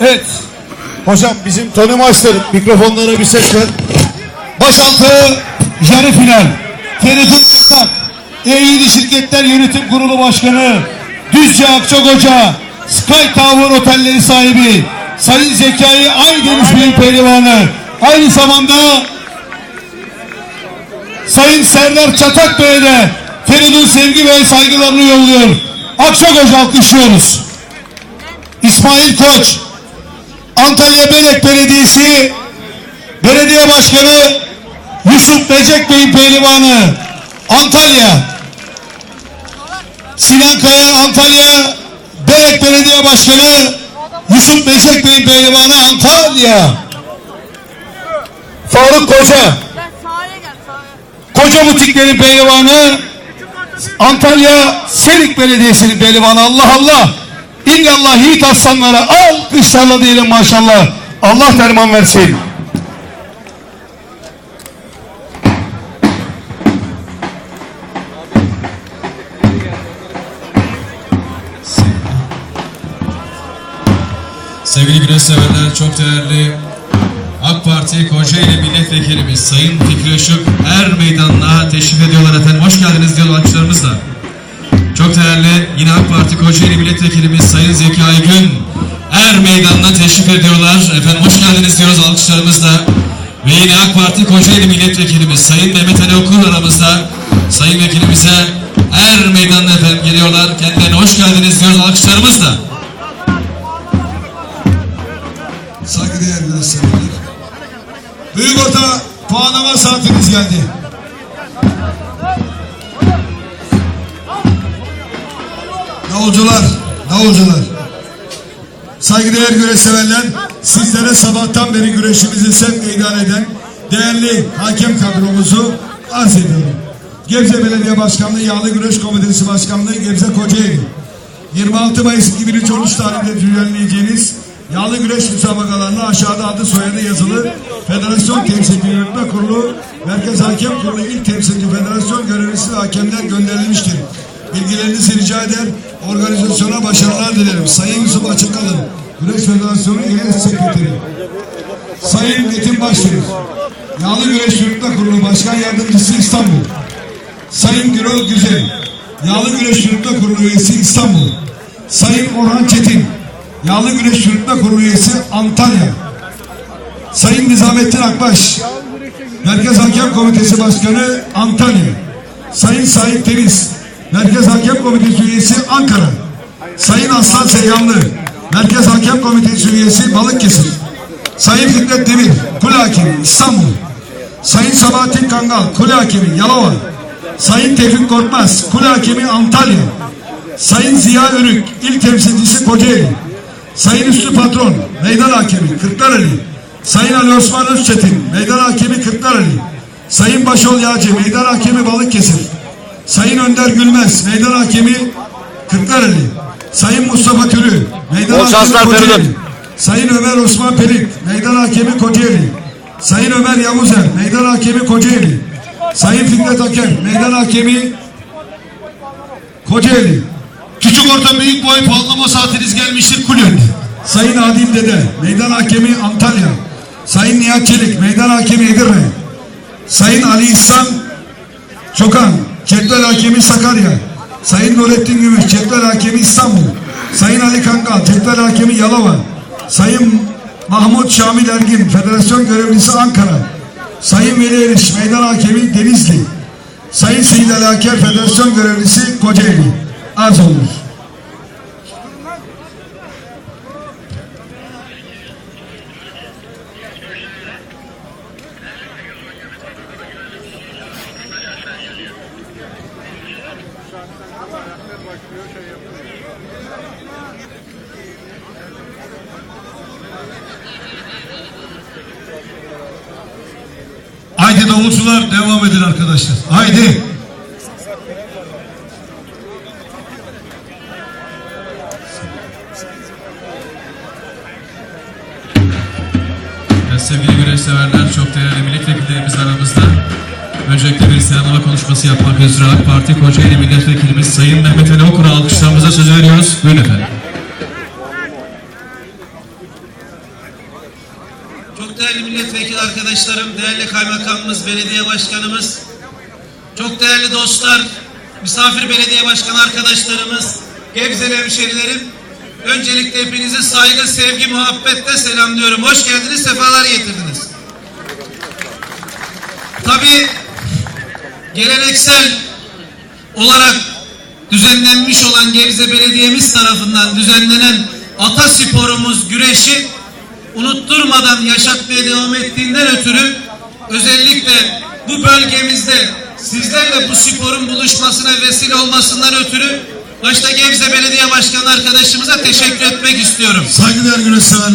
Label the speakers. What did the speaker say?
Speaker 1: Evet. Hocam bizim tanı maçları mikrofonlara bir ses ver. Başaltı yarı final. Feridun Çatak. Eğili Şirketler Yönetim Kurulu Başkanı. Düzce Akçakoca. Sky Tower Otelleri sahibi. Sayın Zekai Aydeniz Bey Pehlivanı. Aynı zamanda Sayın Serdar Çatak Bey'e de Feridun sevgi ve saygılarını yolluyor. Akçakoca alkışlıyoruz. İsmail Koç, Antalya Belek Belediyesi Belediye Başkanı Yusuf Becek Bey'in pehlivanı Antalya. Sinan Kaya Antalya Belek Belediye Başkanı Yusuf Becek Bey'in pehlivanı Antalya. Faruk Koca. Koca Butiklerin pehlivanı Antalya Serik Belediyesi'nin pehlivanı. Allah Allah İllallah yiğit aslanlara alkışlarla diyelim maşallah Allah derman versin
Speaker 2: Sevgili güreş severler, çok değerli AK Parti Kocaeli Milletvekilimiz Sayın Fikri Işık Er Meydanı'na teşrif ediyorlar efendim. Hoş geldiniz diyor alkışlarımızla. Çok değerli yine AK Parti Kocaeli Milletvekilimiz Sayın Zeki Aygün Er Meydanı'na teşrif ediyorlar. Efendim hoş geldiniz diyoruz alkışlarımızla. Ve yine AK Parti Kocaeli Milletvekilimiz Sayın Mehmet Ali Okul aramızda. Sayın Vekilimize Er Meydanı'na efendim geliyorlar. Kendilerine hoş geldiniz diyoruz alkışlarımızla.
Speaker 3: Saygıdeğer güreşseverler. Büyük orta puanlama saatimiz geldi. Davulcular, davulcular. Saygıdeğer güreşseverler, sizlere sabahtan beri güreşimizi sevk ilan eden değerli hakem kadromuzu arz ediyorum. Gebze Belediye Başkanlığı Yağlı Güreş Komitesi Başkanlığı Gebze Kocaeli. 26 Mayıs 2003 13 tarihinde düzenleyeceğiniz yağlı güreş müsabakalarına aşağıda adı soyadı yazılı Federasyon Temsilci Kurulu Merkez Hakem Kurulu İl Temsilci Federasyon görevlisi hakemler gönderilmiştir. Bilgilerinizi rica eder, organizasyona başarılar dilerim. Sayın Yusuf Açıkalın, Güreş Federasyonu Genel Sekreteri. Sayın Metin Başdemir, Yağlı Güreş Yürütme Kurulu Başkan Yardımcısı İstanbul. Sayın Gürol Güzel, Yağlı Güreş Yürütme Kurulu Üyesi İstanbul. Sayın Orhan Çetin, Yağlı Güreş Yürütme Kurulu Üyesi Antalya. Sayın Nizamettin Akbaş, Merkez Hakem Komitesi Başkanı Antalya. Sayın Sait Temiz, Merkez Hakem Komitesi Üyesi Ankara. Sayın Aslan Seyyanlı, Merkez Hakem Komitesi Üyesi Balıkesir. Sayın Fikret Demir, Kul Hakimi İstanbul. Sayın Sabahattin Kangal, Kule Hakemi Yalova. Sayın Tevfik Korkmaz, Kule Hakemi Antalya. Sayın Ziya Ürük, İl Temsilcisi Kocaeli. Sayın Üstü Patron, Meydan Hakemi Kırklareli. Sayın Ali Osman Özçetin, Meydan Hakemi Kırklareli. Sayın Başol Yağcı, Meydan Hakemi Balıkesir. Sayın Önder Gülmez, Meydan Hakemi Kırklareli. Sayın Mustafa Kürü, Meydan Hakemi Kocaeli. Sayın Ömer Osman Pelik, Meydan Hakemi Kocaeli. Sayın Ömer Yavuzer, Meydan Hakemi Kocaeli. Sayın Fikret Aker, Meydan Hakemi Kocaeli.
Speaker 1: Küçük orta büyük boy puanlama saatiniz gelmiştir kulüp.
Speaker 3: Sayın Adil Dede, Meydan Hakemi Antalya. Sayın Nihat Çelik, Meydan Hakemi Edirne. Sayın Ali İhsan Çokan, Cetvel Hakemi Sakarya. Sayın Nurettin Gümüş, Cetvel Hakemi İstanbul. Sayın Ali Kangal, Cetvel Hakemi Yalova. Sayın Mahmut Şamil Ergin, Federasyon Görevlisi Ankara. Sayın Veli Eriş, Meydan Hakemi Denizli. Sayın Seyit Ali Federasyon Görevlisi Kocaeli. Arz olunur.
Speaker 1: Haydi davulcular devam edin arkadaşlar. Haydi.
Speaker 2: Evet, sevgili güreş severler, çok değerli milletvekillerimiz aramızda. Öncelikle bir selamlama konuşması yapmak üzere AK Parti Kocaeli Milletvekilimiz Sayın Mehmet Ali Okur'a alkışlarımıza söz veriyoruz. Buyurun efendim.
Speaker 4: Değerli milletvekili arkadaşlarım, değerli kaymakamımız, belediye başkanımız, çok değerli dostlar, misafir belediye başkanı arkadaşlarımız, Gebzeli hemşerilerim, öncelikle hepinizi saygı, sevgi, muhabbetle selamlıyorum. Hoş geldiniz, sefalar getirdiniz. Tabii geleneksel olarak düzenlenmiş olan Gebze Belediye'miz tarafından düzenlenen ata sporumuz güreşi unutturmadan yaşatmaya devam ettiğinden ötürü özellikle bu bölgemizde sizlerle bu sporun buluşmasına vesile olmasından ötürü başta Gebze Belediye Başkanı arkadaşımıza teşekkür etmek istiyorum.
Speaker 3: Saygıdeğer güreş severler.